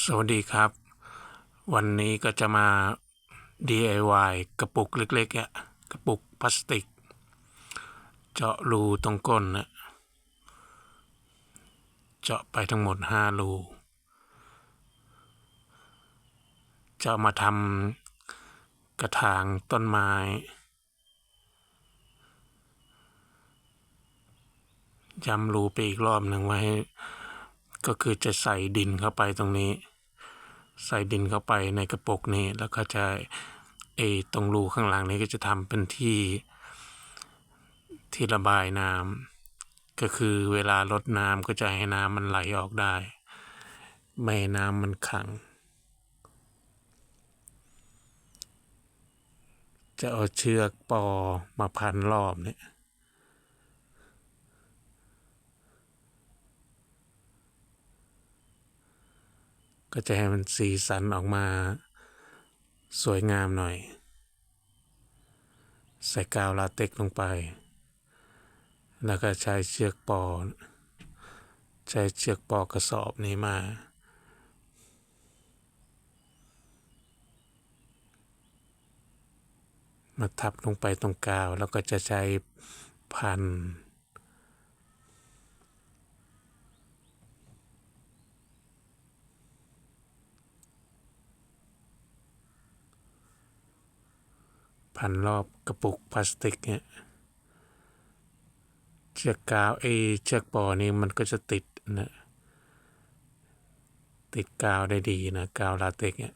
สวัสดีครับ วันนี้ก็จะมา DIY กระปุกเล็กๆอะกระปุกพลาสติก เจาะรูตรงก้นนะเจาะไปทั้งหมดห้ารูจะามาทำกระถางต้นไม้ย้ำรูไปอีกรอบหนึ่งไว้ ก็คือจะใส่ดินเข้าไปตรงนี้ ใส่ดินเข้าไปในกระปุกนี้ แล้วก็จะเอตรงรูข้างหลังนี้ก็จะทำเป็นที่ที่ระบายน้ำก็คือเวลาลดน้ำก็จะให้น้ำมันไหลออกได้ ไม่ให้น้ำมันขัง จะเอาเชือกปอมาพันรอบเนี่ย ก็จะให้มันสีสันออกมาสวยงามหน่อย ใส่กาวลาเต็กลงไป แล้วก็ใช้เชือกปอ ใช้เชือกปอกระสอบนี้มามาทับลงไปตรงกาวแล้วก็จะใช้พัน พันรอบกระปุกพลาสติกเนี่ยเชือกกาวเอเชือกปอนี้มันก็จะติดนะติดกาวได้ดีนะกาวลาเต็กเนี่ย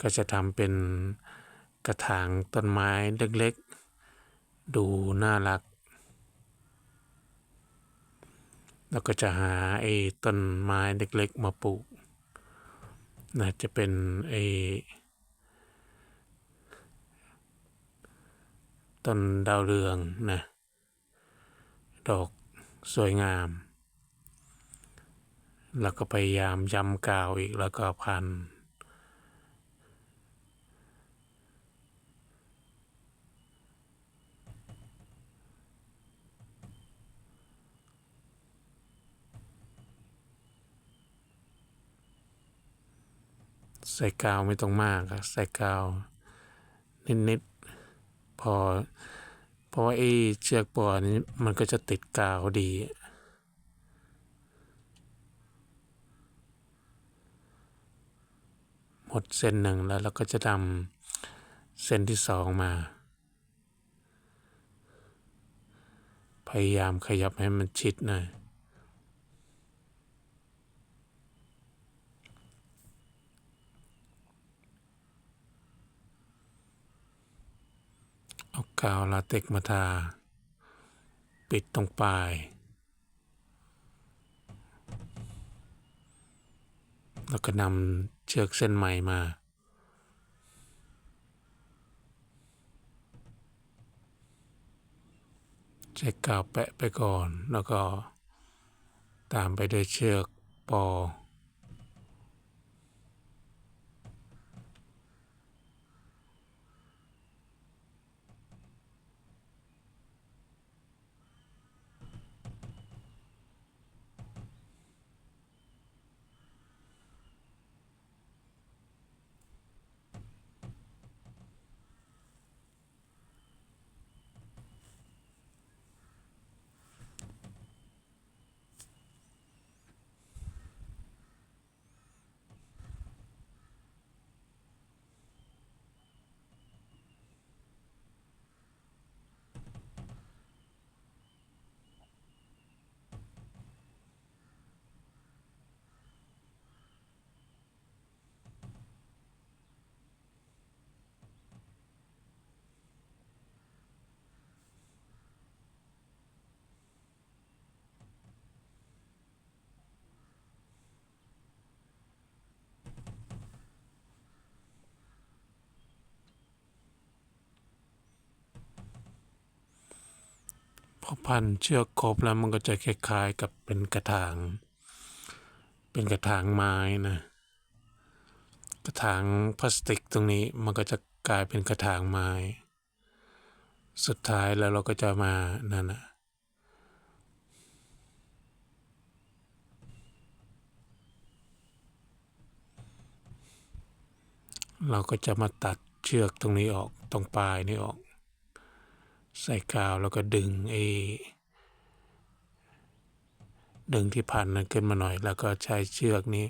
ก็จะทำเป็นกระถางต้นไม้เล็กๆ ดูน่ารัก แล้วก็จะหาไอ้ต้นไม้เล็กๆ มาปลูก นะจะเป็นไอ้ต้นดาวเรืองนะดอกสวยงาม แล้วก็พยายามย้ำกาวอีกแล้วก็พัน ใส่กาวไม่ต้องมากใส่กาวนิดๆพอ เพราะว่าไอ้เชือกปอนี้มันก็จะติดกาวดีหมดเส้นหนึ่งแล้วเราก็จะทำเส้นที่สองมา พยายามขยับให้มันชิดหน่อย เอากาวลาเต็กมาทา ปิดตรงปลาย แล้วก็นำเชือกเส้นใหม่มา ใช้กาวแปะไปก่อน แล้วก็ตามไปด้วยเชือกปอ พอพันเชือกครบแล้วมันก็จะคล้ายๆกับเป็นกระถาง เป็นกระถางไม้นะ กระถางพลาสติกตรงนี้มันก็จะกลายเป็นกระถางไม้ สุดท้ายแล้วเราก็จะมานั่นนะเราก็จะมาตัดเชือกตรงนี้ออกตรงปลายนี้ออก ใส่กาวแล้วก็ดึงไอ้ดึงที่พันนั้นขึ้นมาหน่อย แล้วก็ใช้เชือกนี้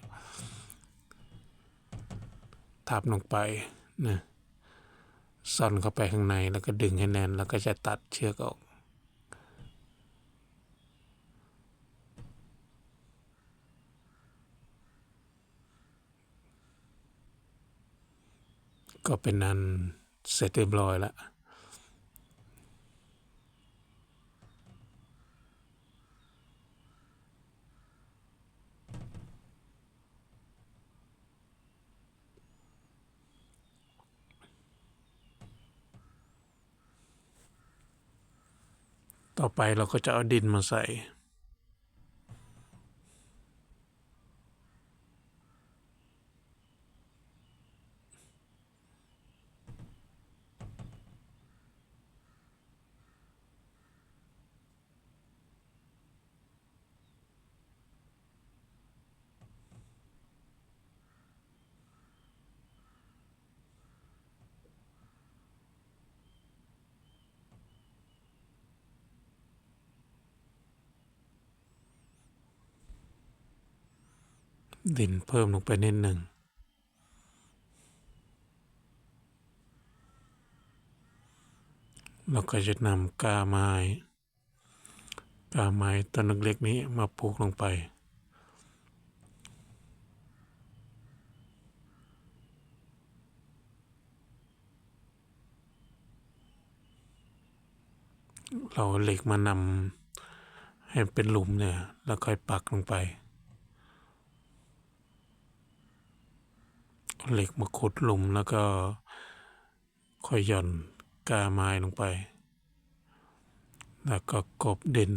ทับลงไปนะซ่อนเข้าไปข้างในแล้วก็ดึงให้แน่น แล้วก็จะตัดเชือกออก ก็เป็นนันเสร็จเรียบร้อยแล้ว ต่อไปเราก็จะเอาดินมาใส่ ดินเพิ่มลงไปนิดหนึ่งเราก็จะนำกาไม้กาไม้ต้นเล็กๆนี้มาปลูกลงไป เราเหล็กมานำให้เป็นหลุมเนี่ย แล้วค่อยปักลงไป เอา เหล็กมาขุดหลุมแล้วก็ค่อยหย่อนกาไม้ลงไป แล้วก็กบดิน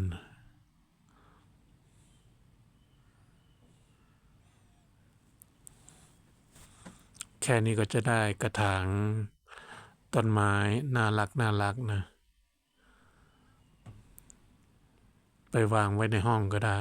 แค่นี้ก็จะได้กระถางต้นไม้น่ารักน่ารักนะ ไปวางไว้ในห้องก็ได้